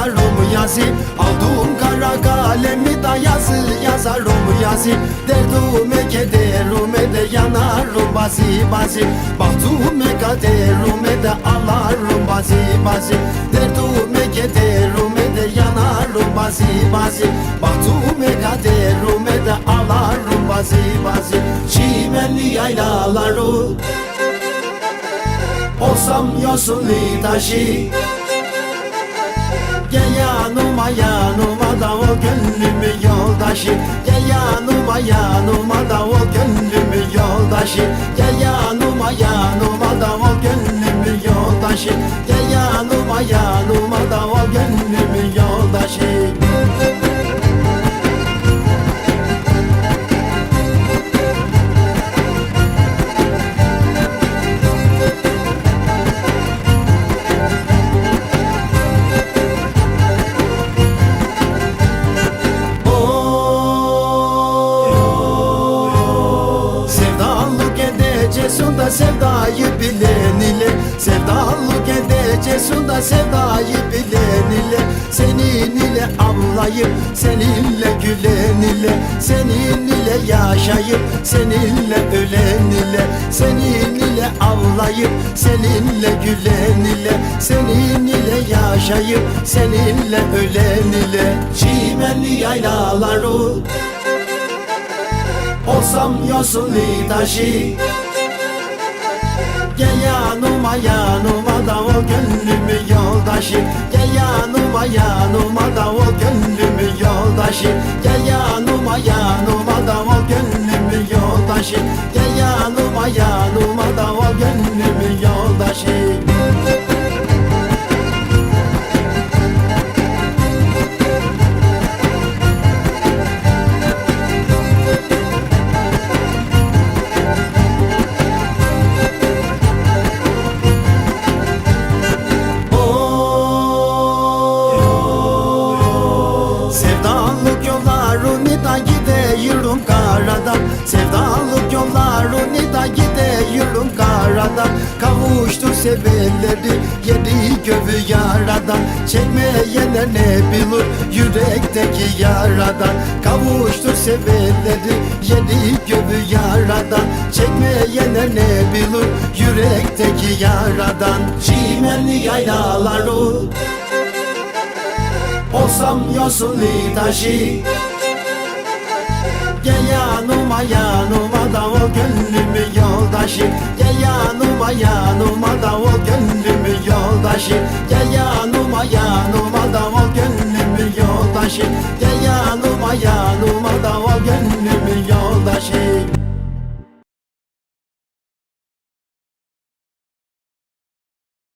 yazarım yazı. Aldığım kara kalemi da yazı yazarım yazı. Derdime kederime de yanarım bazı bazı. Bahtime kaderime de alarım bazı bazı. Derdime kederime de yanarım bazı bazı. Bahtime kaderime de alarım bazı bazı. Çimenli yaylaları Olsam yosunlu taşı Gel yanıma yanıma da o gönlümün yoldaşı. Gel yanıma yanıma da o gönlümün yoldaşı. Gel yanıma yanıma da o gönlümün yoldaşı. Gel yanıma yanıma da o gönlümün yoldaşı edeceksin da sevdayı bilen ile Sevdalık edeceksin da sevdayı bilen ile Senin ile avlayıp seninle gülen ile Senin ile yaşayıp seninle ölen ile Senin ile avlayıp seninle gülen ile Senin ile yaşayıp seninle ölen ile. Çimenli yaylaları Olsam yosunlu taşı Gel yanıma yanıma da o gönlümün yoldaşı Gel yanıma yanıma da o gönlümün yoldaşı Gel Sevdalık yollarını da gidiyorum karadan Sevdalık yollarını da gidiyorum karadan Kavuştur sevenleri yedi gövü yaradan Çekmeyenler ne bilir yürekteki yaradan Kavuştur sevenleri yedi gövü yaradan Çekmeyenler ne bilir yürekteki yaradan Çimenli yaylaları Olsam yosunlu taşı. Gel yanıma yanıma da o gönlümün yoldaşı. Gel yanıma yanıma da o gönlümün yoldaşı. Gel yanıma yanıma da o gönlümün yoldaşı. Gel